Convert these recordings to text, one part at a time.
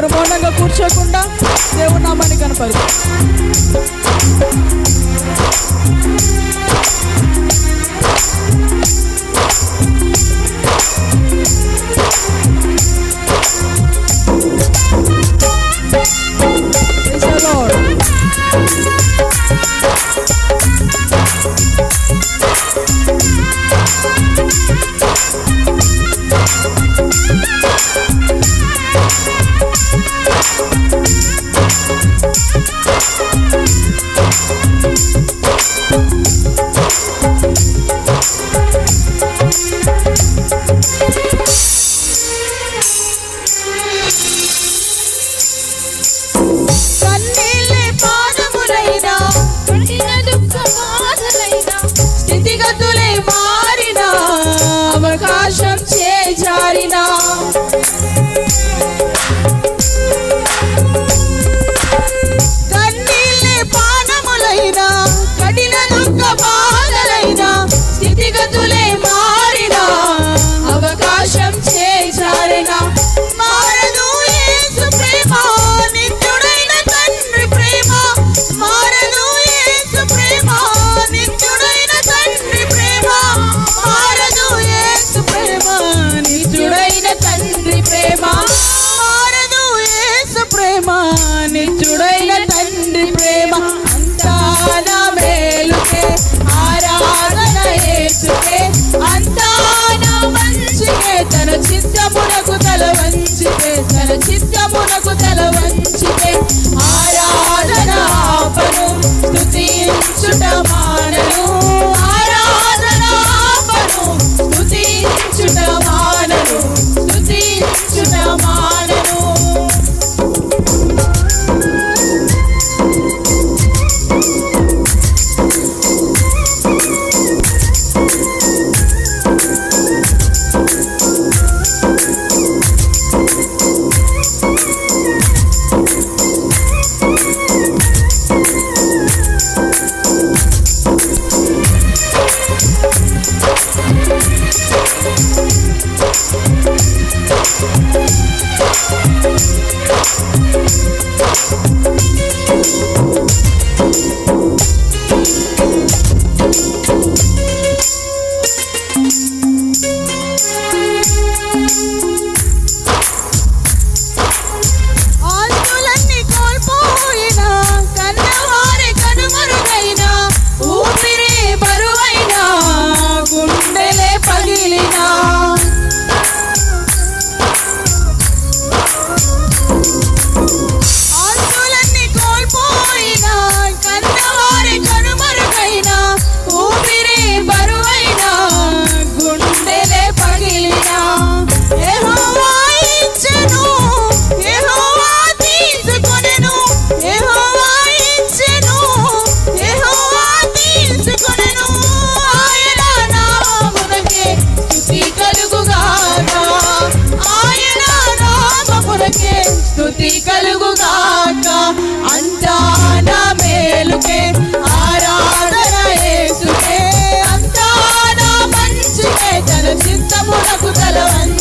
ఇక్కడ మౌనంగా కూర్చోకుండా దేవునామాన్ని కనపరుచు go tell her what Música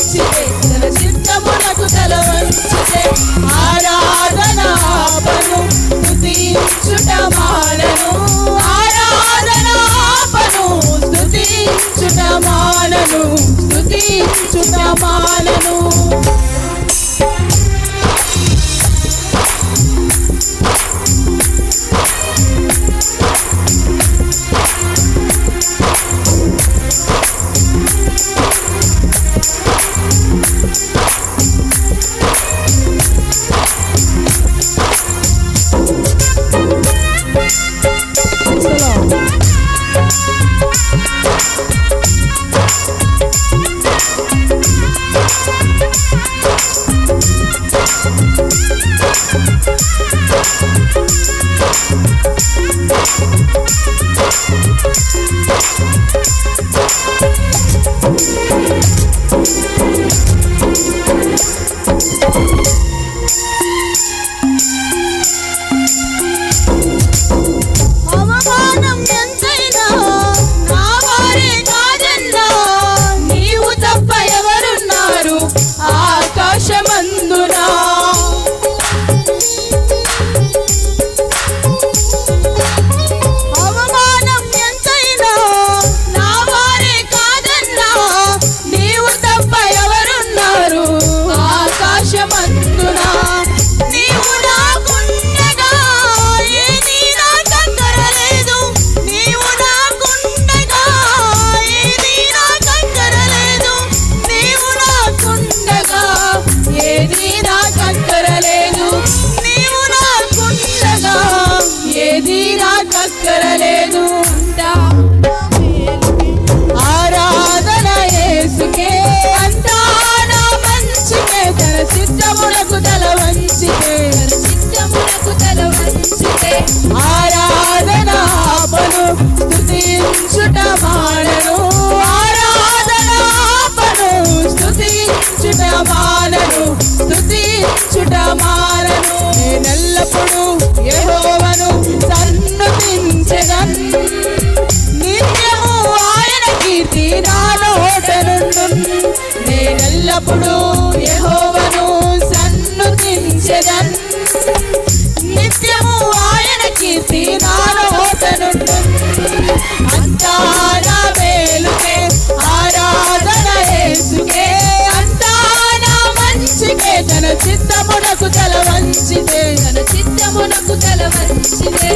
మంచిదే తన చిత్తమునకు తల మంచిదే ఆరాధన పను స్థుతించుట మానను ఆరాధన పను Vida. జగన్ నిత్యము ఆయన కీర్తి నాలో చిత్తమునకు తల వంచితే తన చిత్తమునకు తల వంచితే.